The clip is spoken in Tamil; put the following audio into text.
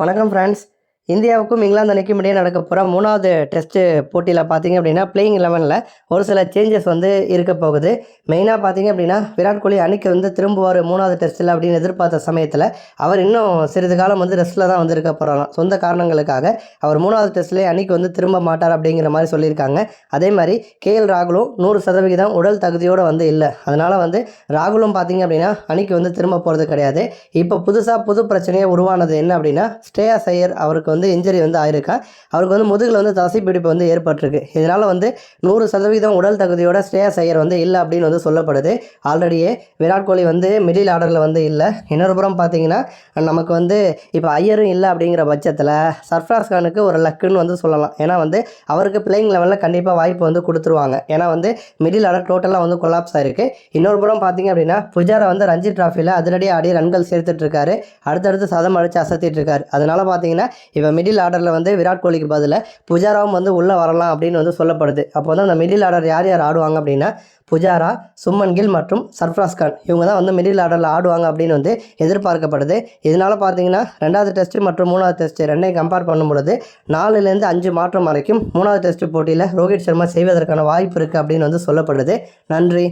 வணக்கம் ஃப்ரெண்ட்ஸ் இந்தியாவுக்கும் இங்கிலாந்து அணிக்கும் இடையே நடக்க போகிற மூணாவது டெஸ்ட்டு போட்டியில் பார்த்தீங்க அப்படின்னா பிளேயிங் லெவனில் ஒரு சில சேஞ்சஸ் வந்து இருக்க போகுது. மெயினாக பார்த்தீங்க அப்படின்னா விராட் கோலி அணிக்கு வந்து திரும்புவார் மூணாவது டெஸ்ட்டில் அப்படின்னு எதிர்பார்த்த சமயத்தில் அவர் இன்னும் சிறிது காலம் வந்து ரெஸ்ட்டில் தான் வந்து இருக்க போகிறாராம் சொந்த காரணங்களுக்காக அவர் மூணாவது டெஸ்ட்லேயே அணிக்கு வந்து திரும்ப மாட்டார் அப்படிங்கிற மாதிரி சொல்லியிருக்காங்க. அதே மாதிரி கேஎல் ராகுலும் நூறு சதவிகிதம் உடல் தகுதியோடு வந்து இல்லை. அதனால் வந்து ராகுலும் பார்த்தீங்க அப்படின்னா அணிக்கு வந்து திரும்ப போகிறது கிடையாது. இப்போ புதுசாக புது பிரச்சனையே உருவானது என்ன அப்படின்னா ஸ்டேயா ஐயர் அவருக்கு வந்து இன்ஜரி வந்து ஆயிருக்கா? அவருக்கு வந்து முதுகில் வந்து தசை பிடிப்பு வந்து ஏற்பட்டிருக்கு. இதனால் வந்து நூறு சதவீதம் உடல் தகுதியோட ஸ்ரேயஸ் ஐயர் வந்து இல்லை அப்படின்னு வந்து சொல்லப்படுது. ஆல்ரெடியே விராட் கோலி வந்து மிடில் ஆர்டரில் வந்து இல்லை. இன்னொரு புறம் பார்த்தீங்கன்னா நமக்கு வந்து இப்போ ஐயரும் இல்லை அப்படிங்கிற பட்சத்தில் சர்ஃப்ராஸ் கானுக்கு ஒரு லக்குன்னு வந்து சொல்லலாம். ஏன்னா வந்து அவருக்கு பிளேயிங் லெவலில் கண்டிப்பாக வாய்ப்பு வந்து கொடுத்துருவாங்க. ஏன்னா வந்து மிடில் ஆர்டர் டோட்டலாக வந்து கொலாப்ஸ் ஆயிருக்கு. இன்னொரு புறம் பார்த்தீங்க அப்படின்னா புஜாரா வந்து ரஞ்சி டிராஃபியில் அதிரடியாக ஆடி ரன்கள் சேர்த்துட்டு இருக்காரு. அடுத்தடுத்து சதம் அடித்து அசத்திட்டு இருக்காரு. அதனால் பார்த்தீங்கன்னா இப்போ மிடில் ஆர்டரில் வந்து விராட் கோலிக்கு பதில் புஜாராவும் வந்து உள்ளே வரலாம் அப்படின்னு வந்து சொல்லப்படுது. அப்போ வந்து அந்த மிடில் ஆர்டர் யார் யார் ஆடுவாங்க அப்படின்னா புஜாரா சும்மன் கில் மற்றும் சர்ஃப்ராஸ் கான். இவங்க தான் வந்து மிடில் ஆர்டரில் ஆடுவாங்க அப்படின்னு வந்து எதிர்பார்க்கப்படுது. இதனால் பார்த்தீங்கன்னா ரெண்டாவது டெஸ்ட்டு மற்றும் மூணாவது டெஸ்ட் ரெண்டையும் கம்பேர் பண்ணும் பொழுது நாலுலேருந்து அஞ்சு மாற்றம் வரைக்கும் மூணாவது டெஸ்ட் போட்டியில் ரோஹித் சர்மா செய்வதற்கான வாய்ப்பு இருக்குது அப்படின்னு வந்து சொல்லப்படுது. நன்றி.